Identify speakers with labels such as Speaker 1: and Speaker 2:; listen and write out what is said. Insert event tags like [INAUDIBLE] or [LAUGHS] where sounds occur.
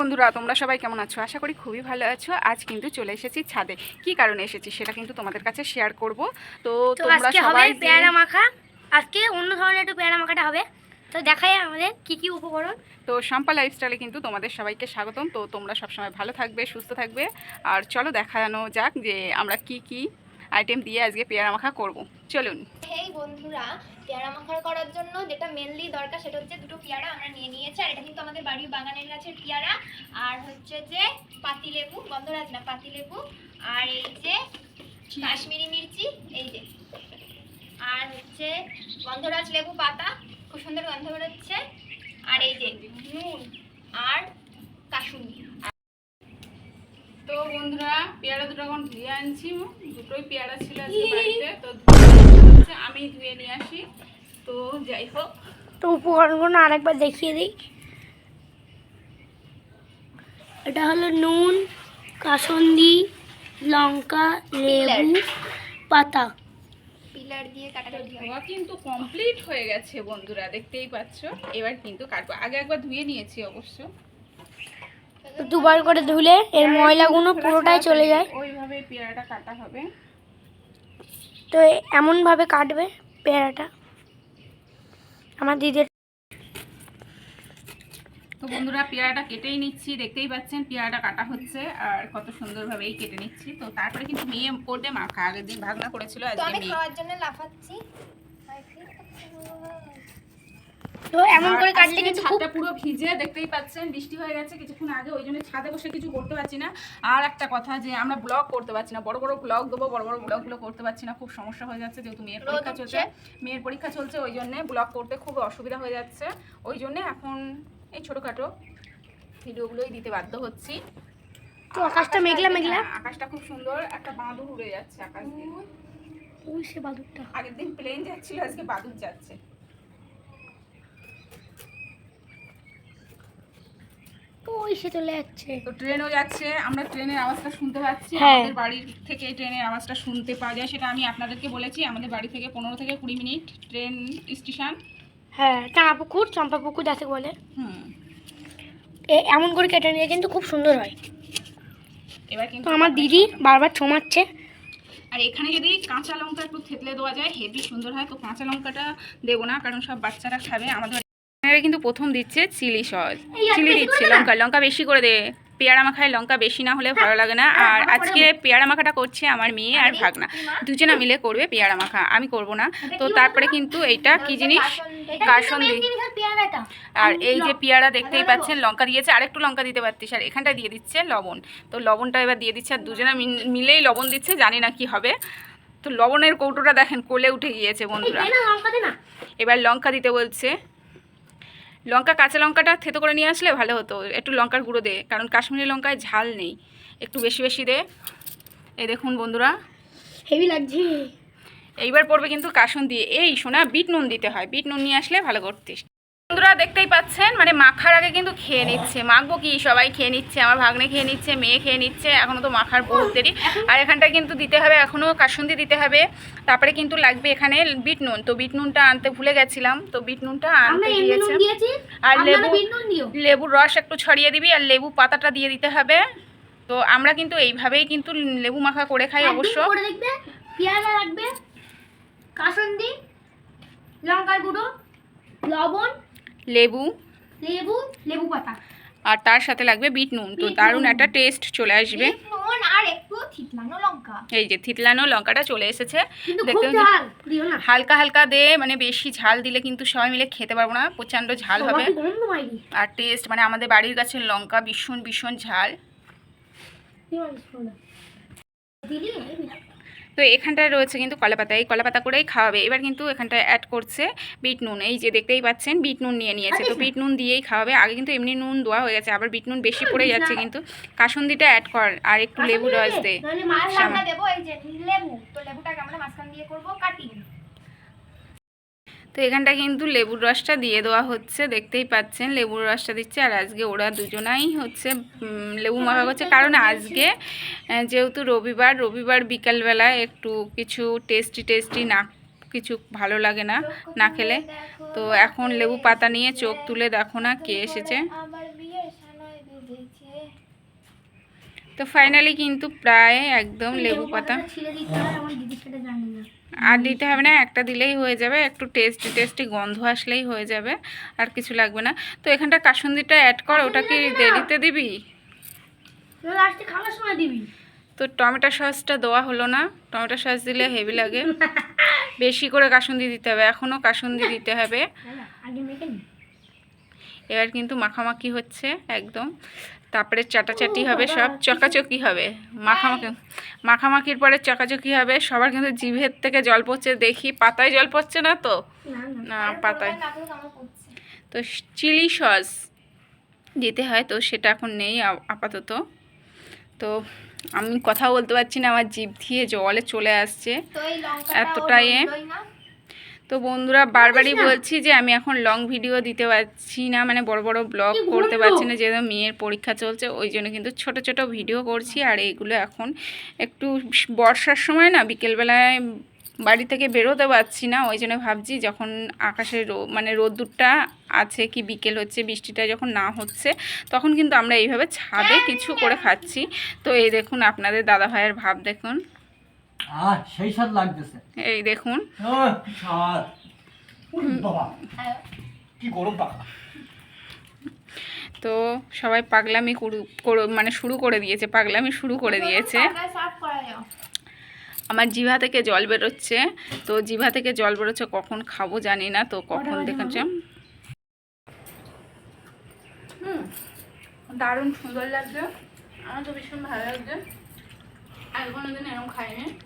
Speaker 1: বন্ধুরা তোমরা সবাই কেমন আছো? আশা করি খুবই ভালো আছো। আজ কিন্তু চলে এসেছি ছাদে। কি কারণে এসেছি সেটা কিন্তু তোমাদের কাছে শেয়ার করব। তো তোমরা সবাই
Speaker 2: পেয়ারা মাখা। আজকে অন্য ধরনের একটু পেয়ারা মাখাটা হবে। তো দেখাই আমাদের কি কি উপকরণ।
Speaker 1: তো সম্পা লাইফস্টাইলে কিন্তু তোমাদের সবাইকে স্বাগতম। তো তোমরা সবসময় ভালো থাকবে সুস্থ থাকবে। আর চলো দেখানো যাক যে আমরা কি কি আইটেম দিয়ে আজকে পেয়ারা মাখা করব। চলুন।
Speaker 3: এই বন্ধুরা পেয়ারা মাখা করার জন্য যেটা মেনলি দরকার সেটা হচ্ছে দুটো পেয়ারা আমরা নিয়ে নিয়েছি আর এটা কিন্তু আমাদের বাড়ির বাগানের গাছের পেয়ারা। আর হচ্ছে যে পাতিলেবু গন্ধরাজ না পাতিলেবু। আর এই যে কাশ্মীরি মির্চি এই যে। আর হচ্ছে গন্ধরাজ লেবু পাতা খুব সুন্দর গন্ধ বেরোচ্ছে। আর এই যে নুন আর কাসুন্দি
Speaker 1: তো বন্ধুরা পেয়ারা দুটো এখন ধুয়ে আনছি। দুটোই পেয়ারা ছিল [LAUGHS] বাড়িতে তো আমি ধুয়ে নিয়ে আসি। তো যাই হোক।
Speaker 2: তো উপকরণগুলো আরেকবার দেখিয়ে দিই। এটা হলো নুন কাসন্দি লঙ্কা লেবু পাতা।
Speaker 3: পিলার দিয়ে
Speaker 1: ধোয়া কিন্তু কমপ্লিট হয়ে গেছে বন্ধুরা দেখতেই পাচ্ছ? এবার কিন্তু কাটবো। আগে একবার ধুয়ে নিয়েছি অবশ্য।
Speaker 2: তো দুবার করে ধুলে এর ময়লাগুলো পুরোটাই চলে যায়।
Speaker 1: ওইভাবে পেয়ারাটা কাটা হবে।
Speaker 2: তো এমনভাবে কাটবে পেয়ারাটা। আমার দিদির
Speaker 1: তো বন্ধুরা পেয়ারাটা কেটেই নিচ্ছি। দেখতেই পাচ্ছেন পেয়ারাটা কাটা হচ্ছে আর কত সুন্দরভাবেই কেটে নিচ্ছি। তো তারপরে কিন্তু মেয়ে করবে মাখা। আগের দিন ভাগনা করেছিল আজকে
Speaker 3: আমি খাওয়ার জন্য লাফাচ্ছি।
Speaker 2: তো এমন করে কাটলে কিন্তু
Speaker 1: ছাদটা পুরো ভিজে দেখতেই পাচ্ছেন বৃষ্টি হয়ে গেছে কিছুক্ষণ আগে ওই জন্য ছাদে বসে কিছু করতে পারছি না। আর একটা কথা যে আমরা ব্লগ করতে পারছি না। বড় বড় ব্লগ দেবো বড় বড় ব্লগগুলো করতে পারছি না। খুব সমস্যা হয়ে যাচ্ছে যেহেতু মেয়ের পরীক্ষা চলছে। মেয়ের পরীক্ষা চলছে ওই জন্য ব্লগ করতে খুব অসুবিধা হয়ে যাচ্ছে। ওই জন্য এখন এই ছোটোখাটো ভিডিওগুলোই দিতে বাধ্য হচ্ছি।
Speaker 2: তো আকাশটা মেঘলা মেঘলা
Speaker 1: হ্যাঁ, আকাশটা খুব সুন্দর। একটা বাঁদর উড়ে যাচ্ছে আকাশ দিয়ে।
Speaker 2: ওই সে বাদুরটা।
Speaker 1: আগের দিন প্লেন যাচ্ছিল আজকে বাদুর যাচ্ছে।
Speaker 2: ওই সে চলে যাচ্ছে।
Speaker 1: তো ট্রেনও যাচ্ছে আমরা ট্রেনের আওয়াজটা শুনতে পাচ্ছি
Speaker 2: হ্যাঁ।
Speaker 1: আমাদের বাড়ির থেকে ট্রেনের আওয়াজটা শুনতে পাওয়া যায় সেটা আমি আপনাদেরকে বলেছি আমাদের বাড়ি থেকে পনেরো থেকে কুড়ি মিনিট ট্রেন স্টেশন।
Speaker 2: হ্যাঁ চাঁপাপুকুর চম্পাপুকুর যাতে বলে।
Speaker 1: হুম।
Speaker 2: এমন করে কেটে নিয়ে কিন্তু খুব সুন্দর হয়।
Speaker 1: এবার কিন্তু
Speaker 2: আমার দিদি বারবার ছোমাচ্ছে
Speaker 1: আর এখানে যদি কাঁচা লঙ্কা একটু থেতলে দেওয়া যায় হেভি সুন্দর হয় তো কাঁচা লঙ্কাটা দেবো না কারণ সব বাচ্চারা খাবে আমাদের এখানে কিন্তু প্রথম দিচ্ছে চিলি সস। চিলি দিচ্ছে। লঙ্কা লঙ্কা বেশি করে দে। পেয়ারা মাখায় লঙ্কা বেশি না হলে ভালো লাগে না।
Speaker 2: হ্যাঁ,
Speaker 1: আর আজকে পেয়ারা মাখাটা করছে আমার মেয়ে আর ভাগনা। দুজনা মিলে করবে পেয়ারা মাখা আমি করব না। তো তারপরে কিন্তু এইটা কি জিনিস? কাসন্দি আর এই যে পেয়ারা দেখতেই পাচ্ছেন লঙ্কা দিয়েছে আর একটু লঙ্কা দিতে পারতিস। আর এখানটা দিয়ে দিচ্ছে লবণ। তো লবণটা এবার দিয়ে দিচ্ছে আর দুজনে মিলেই লবণ দিচ্ছে জানি না কি হবে। তো লবণের কৌটোটা দেখেন কোলে উঠে গিয়েছে বন্ধুরা। এবার লঙ্কা দিতে বলছে। লঙ্কা কাঁচা লঙ্কাটা থেতো করে নিয়ে আসলে ভালো হতো। একটু লঙ্কার গুঁড়ো দে কারণ কাশ্মীরি লঙ্কায় ঝাল নেই। একটু বেশি বেশি দে। এই দেখুন বন্ধুরা।
Speaker 2: হেভি লাগছে।
Speaker 1: এইবার পড়বে কিন্তু কাসুন দিয়ে এই সোনা বিট নুন দিতে হয়। বিট নুন নিয়ে আসলে ভালো করতিস। বন্ধুরা দেখতেই পাচ্ছেন মানে মাখার আগে কিন্তু খেয়ে নিচ্ছে। মাখবো কি? সবাই খেয়ে নিচ্ছে আমার ভাগ্নে খেয়ে নিচ্ছে মেয়ে খেয়ে নিচ্ছে এখনও তো মাখার বহুত দেরি। আর এখানটা কিন্তু দিতে হবে এখনও কাসুন্দি দিতে হবে। তারপরে কিন্তু লাগবে এখানে বিট নুন। তো বিট নুনটা আনতে ভুলে গেছিলাম তো বিট নুনটা আনতে দিয়েছে আর লেবু লেবুর রস একটু ছড়িয়ে দিবি আর লেবু পাতাটা দিয়ে দিতে হবে। তো আমরা কিন্তু এইভাবেই কিন্তু লেবু মাখা করে খাই অবশ্য।
Speaker 2: পেয়ারা লাগবে কাসন্দি লঙ্কার গুঁড়ো লবণ
Speaker 1: লেবু।
Speaker 2: লেবু লেবু পাতা।
Speaker 1: আর তার সাথে লাগবে বিট নুন। তো দারুণ একটা টেস্ট চলে আসবে।
Speaker 3: আর একটু থিতলানো লঙ্কা।
Speaker 1: এই যে থিতলানো লঙ্কাটা চলে এসেছে। দেখতে হালকা হালকা দে মানে বেশি ঝাল দিলে কিন্তু সবাই মিলে খেতে পারব না। প্রচণ্ড ঝাল হবে। আর টেস্ট মানে আমাদের বাড়ির গাছের লঙ্কা ভীষণ ভীষণ ঝাল।
Speaker 2: দিলি
Speaker 1: তো এখানটায় রয়েছে কিন্তু কলাপাতা। এই কলাপাতা করেই খাওয়াবে। এবার কিন্তু এখানটায় অ্যাড করছে বিট নুন। এই যে দেখতেই পাচ্ছেন বিট নুন নিয়ে নিয়েছে। তো বিট নুন দিয়েই খাওয়াবে। আগে কিন্তু এমনি নুন দেওয়া হয়ে গেছে আবার বিট নুন বেশি পড়ে যাচ্ছে কিন্তু। কাসুন্দিটা অ্যাড কর আর একটু লেবু রয়েছে দে।
Speaker 3: যে লেবু। তো লেবুটাকে আমরা মাঝখান দিয়ে করব কাটিং
Speaker 1: তো এখানটা কিন্তু লেবুর রসটা দিয়ে দেওয়া হচ্ছে, দেখতেই পাচ্ছেন লেবুর রসটা দিচ্ছে। আর আজকে ওরা দুজনাই হচ্ছে লেবু মাখা করছে কারণ আজকে যেহেতু রবিবার রবিবার বিকালবেলা একটু কিছু টেস্টি টেস্টি না, কিছু ভালো লাগে না না খেলে। তো এখন লেবু পাতা নিয়ে চোখ তুলে দেখো না কে এসেছে। তো ফাইনালি কিন্তু প্রায় একদম লেবু পাতা। আর দিতে হবে না একটা দিলেই হয়ে যাবে একটু টেস্টি টেস্টি গন্ধ আসলেই হয়ে যাবে আর কিছু লাগবে না। তো এখানটা কাসুন্দিটা অ্যাড কর ওটা কি দেরিতে দিবি? তো টমেটো সসটা দেওয়া হলো না টমেটো সস দিলে হেভি লাগে। বেশি করে কাসুন্দি দিতে হবে এখনও কাসুন্দি দিতে হবে। এবার কিন্তু মাখামাখি হচ্ছে একদম। তারপরে চাটাচাটি হবে সব চকাচকি হবে। মাখামাখি মাখামাখির পরে চকাচকি হবে সবার কিন্তু জিভের থেকে জল পড়ছে দেখি পাতায় জল পড়ছে না তো?
Speaker 2: না
Speaker 1: পাতায়। তো চিলি সস দিতে হয় তো সেটা এখন নেই আপাতত। তো আমি কথা বলতে পারছি না আমার জিভ দিয়ে জলে চলে আসছে। এতটাই। তো বন্ধুরা বারবারই বলছি যে আমি এখন লং ভিডিও দিতে পারছি না মানে বড় বড় ব্লগ করতে পারছি না যেহেতু মেয়ের পরীক্ষা চলছে ওই জন্য কিন্তু ছোট ছোট ভিডিও করছি আর এইগুলো এখন একটু বর্ষার সময় না বিকেলবেলায় বাড়ি থেকে বেরোতে পারছি না ওই জন্য ভাবছি যখন আকাশের রো- মানে রোদ্দুরটা আছে কি বিকেল হচ্ছে বৃষ্টিটা যখন না হচ্ছে তখন কিন্তু আমরা এইভাবে ছাদে কিছু করে খাচ্ছি। তো এই দেখুন আপনাদের দাদা ভাইয়ের ভাব দেখুন।
Speaker 4: সেই স্বাদ লাগতেছে।
Speaker 1: এই দেখুন।
Speaker 4: কি স্বাদ। বাবা।
Speaker 3: হ্যাঁ।
Speaker 4: কি গরম পাখা।
Speaker 1: তো সবাই পাগলামি কুরু- করো- মানে শুরু করে দিয়েছে পাগলামি শুরু করে দিয়েছে। আমার জিভা থেকে জল বেরোচ্ছে। তো জিভা থেকে জল বেরোচ্ছে কখন খাব জানি না তো কখন দেখেছে দারুণ সুন্দর লাগছে। আমার তো ভীষণ ভালো লাগছে। আর কোনোদিন এরকম খাইনি।